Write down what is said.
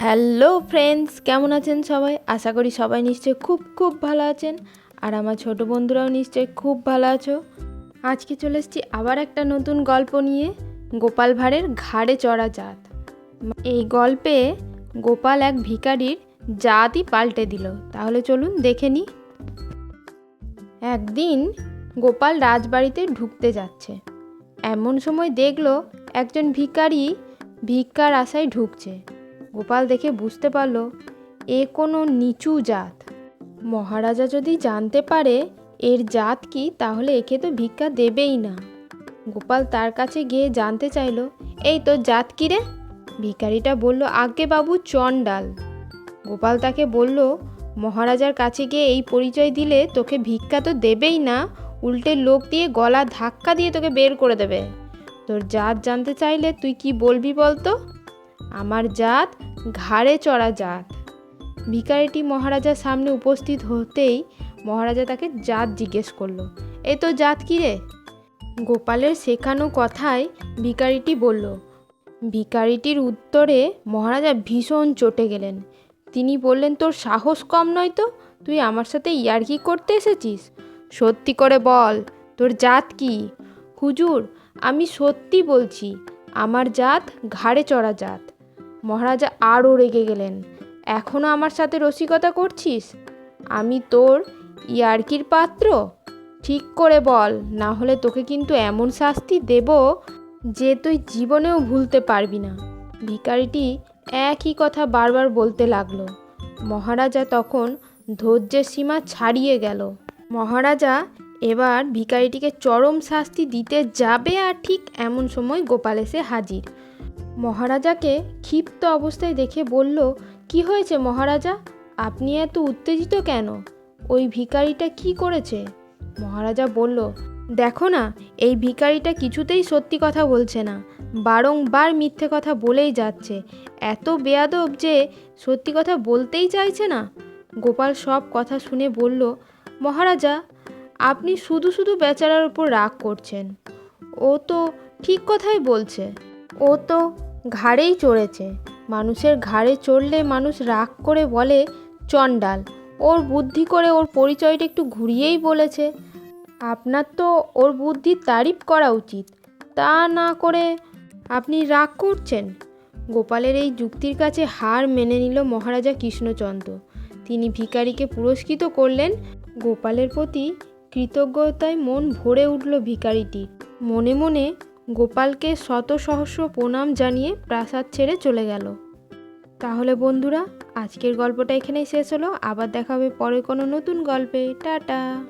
Hello friends, কেমন আছেন সবাই? আশা করি সবাই নিশ্চয়ই খুব খুব ভালো আছেন আর আমার ছোট বন্ধুরাও নিশ্চয়ই খুব ভালো আছো। আজকে চলে এসেছি আবার একটা নতুন গল্প নিয়ে, গোপাল ভাঁড়ের ঘাড়ে চড়া জাত। এই গল্পে গোপাল এক ভিখারির জাতই পাল্টে দিল। তাহলে চলুন দেখে নিই একদিন গোপাল রাজবাড়িতে ঢুকতে যাচ্ছে। এমন সময় দেখল একজন ভিকারি ভিক্ষার আশায় ঢুকছে। গোপাল দেখে বুঝতে পারল, এ কোনো নিচু জাত। মহারাজা যদি জানতে পারে এর জাত কি, তাহলে একে তো ভিক্ষা দেবেই না। গোপাল তার কাছে গিয়ে জানতে চাইলো, এই তোর জাত কি রে? ভিখারিটা বলল আগে বাবু চণ্ডাল। গোপাল তাকে বলল, মহারাজার কাছে গিয়ে এই পরিচয় দিলে তোকে ভিক্ষা তো দেবেই না, উল্টে লোক দিয়ে গলা ধাক্কা দিয়ে তোকে বের করে দেবে। তোর জাত জানতে চাইলে তুই কি বলবি বলতো? আমার জাত ঘাড়ে চড়া জাত। ভিখারিটি মহারাজার সামনে উপস্থিত হতেই মহারাজা তাকে জাত জিজ্ঞেস করল, এ তো জাত কি রে? গোপালের শেখানো কথায় ভিখারিটি বলল ভিখারিটির উত্তরে মহারাজা ভীষণ চটে গেলেন। তিনি বললেন, তোর সাহস কম নয় তো? তুই আমার সাথে ইয়ার্কি করতে এসেছিস? সত্যি করে বল, তোর জাত কি? হুজুর, আমি সত্যি বলছি, আমার জাত ঘাড়ে চড়া জাত। মহারাজা আরও রেগে গেলেন এখনও আমার সাথে রসিকতা করছিস? আমি তোর ইয়ার্কির পাত্র? ঠিক করে বল, না হলে তোকে কিন্তু এমন শাস্তি দেব যে তুই জীবনেও ভুলতে পারবি না। ভিখারিটি একই কথা বারবার বলতে লাগল। মহারাজা তখন ধৈর্যের সীমা ছাড়িয়ে গেল। মহারাজা, এবার ভিখারিটিকে চরম শাস্তি দিতে যাবে আর ঠিক এমন সময় গোপাল এসে হাজির। মহারাজাকে ক্ষিপ্ত অবস্থায় দেখে বলল, কি হয়েছে মহারাজা? আপনি এত উত্তেজিত কেন? ওই ভিখারিটা কি করেছে? মহারাজা বলল, দেখো না, এই ভিখারিটা কিছুতেই সত্যি কথা বলছে না, বারংবার মিথ্যে কথা বলেই যাচ্ছে। এত বেয়াদব যে সত্যি কথা বলতেই চাইছে না? গোপাল সব কথা শুনে বলল, মহারাজা, আপনি শুধু শুধু বেচারার উপর রাগ করছেন। ও তো ঠিক কথাই বলছে। ও তো ঘাড়েই চড়েছে। মানুষের ঘাড়ে চড়লে মানুষ রাগ করে বলে, চণ্ডাল, ওর বুদ্ধি করে ওর পরিচয়টা একটু ঘুরিয়েই বলেছে। আপনার তো ওর বুদ্ধির তারিফ করা উচিত। তা না করে আপনি রাগ করছেন? গোপালের এই যুক্তির কাছে হার মেনে নিল মহারাজা কৃষ্ণচন্দ্র। তিনি ভিখারিকে পুরস্কৃত করলেন। গোপালের প্রতি কৃতজ্ঞতায় মন ভরে উঠল ভিখারিটির মনে মনে গোপালকে শত সহস্র প্রণাম জানিয়ে প্রাসাদ ছেড়ে চলে গেল। তাহলে বন্ধুরা, আজকের গল্পটা এখানেই শেষ হলো। আবার দেখা হবে পরে কোনো নতুন গল্পে। টাটা!